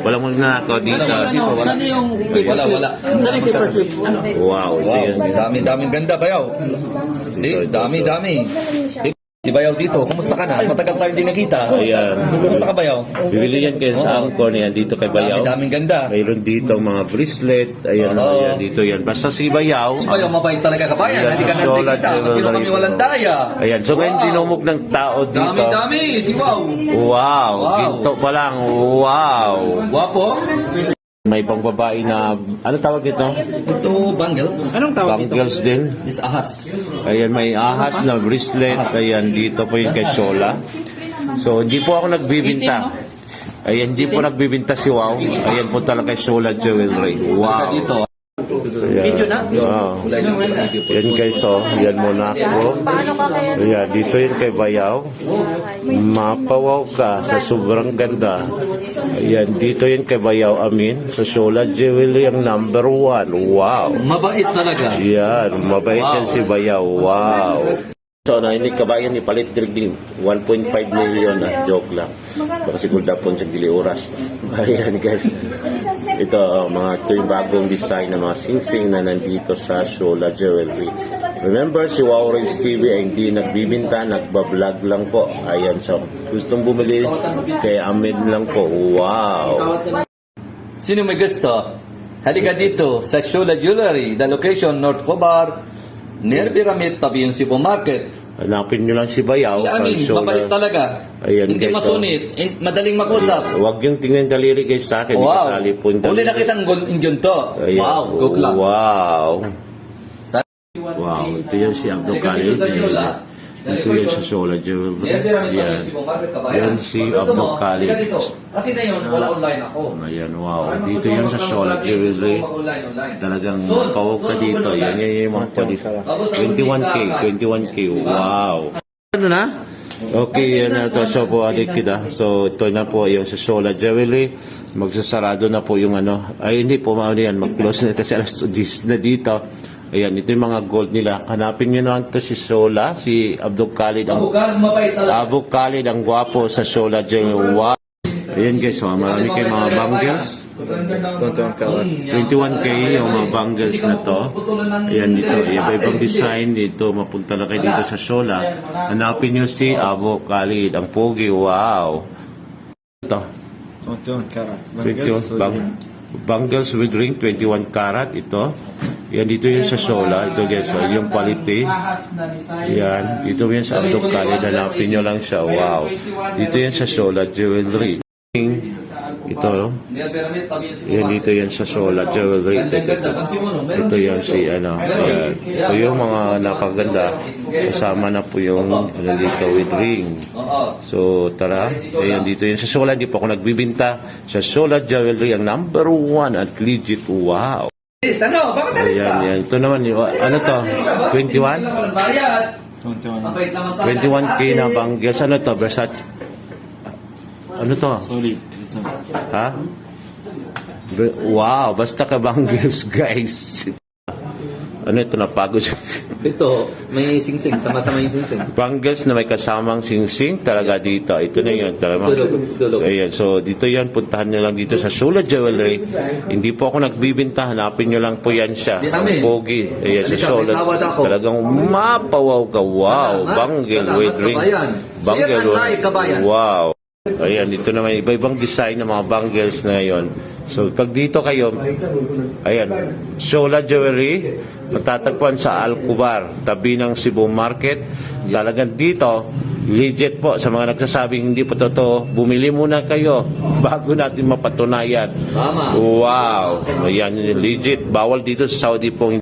Walang magnanakaw dito. Ano, wala. saan yung Wala, wala. Saan yung paperclip? Ano? Wow, Wow, yun. dami daming ganda bayaw. Si, dami dami. Di, si bayaw dito, kumusta ka na? Matagal tayo hindi nakita. Ayan. Kumusta ka bayaw? Bibili yan kayo sa angkor yan dito kay Dami Bayaw. daming ganda. Mayroon dito mga bracelet. Ayan, Oo. ayan, dito yan. Basta si Bayaw. Si bayaw mabait talaga kabayan. Ayan, Hindi ka solid nantikita. level Hindi kami walang daya. Ayan, so ngayon Wow. dinumog ng tao dito. Dami dami. Si wow. Wow, Wow. ginto pa lang. Wow. Guwapo. May ibang babae na, ano tawag ito? Ito bangles. Anong tawag dito? Bangles din. This ahas. Ayan, may ahas na bracelet. Ayan, dito po yung kay Shola. So, hindi po ako nagbibinta. Ayan, hindi po nagbibinta si Wow. Ayan po talaga Shola Jewelry. Wow. Video na? Oo. Po. Yan guys, oh. Yan muna ako. Ayan, dito yun kay Bayaw. Mapawaw ka sa sobrang ganda. Ayan, dito yun kay Bayaw Amin. Sa Shola Jewelry ang number one. Wow. Mabait talaga. Yan, mabait yan si Bayaw. Wow. So, na hindi kabayan ni Palit Dirigling. 1.5 million na. Joke lang. Baka siguro dapon sa dili oras. Ayan guys. Ito, uh, mga ito yung bagong design ng mga sing-sing na nandito sa Shola Jewelry. Remember, si Wow Race TV ay hindi nagbibinta, nagbablog lang po. Ayan, so gustong bumili, kay Amin lang po. Wow! Sino may gusto? Halika dito sa Shula Jewelry, the location North Cobar, near Pyramid, tabi yung Cebu Market. Hanapin nyo lang si Bayaw. Si Amin, Shola- mabait talaga. Ayan, Hindi guys, masunit, in- madaling makusap. Huwag yung tingnan daliri guys sa akin. Wow. Kasali po yung Uli daliri. na kitang gold Indian to. Ayan. Wow, good luck. Wow. Wow. Ito yan si Abdul Halika Khalid. dito sa Shula. Ito yan si Yan. yung Cebu Market, kabayan. Yan si Abdul Khalid. dito. Kasi na yun, wala online ako. Ayan, wow. Parang Dito yan sa akin, Jewelry. Talagang pawag ka dito. Yan, yan yung mga. Tapos, 21K, ang 21K. Diba? Wow. Ano na? Okay, yan na to. So po, adik kita. So, ito na po yung sa Shola Jewelry. Magsasarado na po yung ano. Ay, hindi po, maano yan. Mag-close na kasi alas 10 na dito. Ayan, ito yung mga gold nila. Hanapin nyo naman to si Shola, si Abdul Khalid. Ang. Abdul Khalid, ang gwapo sa Shola Jewelry. Wow. Ayan guys, oh, marami kayong mga bangles. 21k yung mga bangles na to. Ayan dito, iba-ibang design dito. Mapunta na kayo dito sa Shola. Hanapin nyo si Abo Khalid, ang pogi. Wow. Ito, 21 karat. 21 bang, bangles with ring, 21 karat ito. Yan dito yun sa Shola. Ito guys, oh, yung quality. Yan, dito yun sa Abdul Khalid. Hanapin nyo lang siya. Wow. Dito yan sa Shola Jewelry. Ito, no? Cebu Yan dito yan sa Shola Jewelry. Ito, ito, ito. Ito yan si ano. Yan. Ito yung mga napaganda. Kasama na po yung ano dito with ring. So tara, ayan dito yan sa Shola. Hindi po ako nagbibinta. Sa Shola Jewelry, ang number one at legit. Wow. Ano? Bakit alis Ayan, yan. Ito naman, yung, ano to? 21? Hindi ka walang bayad. 21. Mabait naman tayo. 21k na bangles. Ano to? Versace? Ano to? Solid. Ha? Wow, basta ka bangles, guys. Ano ito, napagod siya. Ito, may singsing. Sama-sama yung singsing. Bangles na may kasamang singsing talaga dito. Ito na yun. Talaga. So, ayan. So, dito yan. Puntahan nyo lang dito sa Sula Jewelry. Hindi po ako nagbibinta. Hanapin nyo lang po yan siya. Ang Pogi. Ayan, sa Sula. Talagang mapawaw ka. Wow. Salamat, with ring. ang lahi, kabayan. Wow. Ayan, dito naman iba-ibang design ng mga bangles na ngayon. So, pag dito kayo, ayan, Shola Jewelry, matatagpuan sa Alcubar, tabi ng Cebu Market. Talagang dito, legit po sa mga nagsasabing hindi po totoo, bumili muna kayo bago natin mapatunayan. Wow. Ayan, legit. Bawal dito sa Saudi po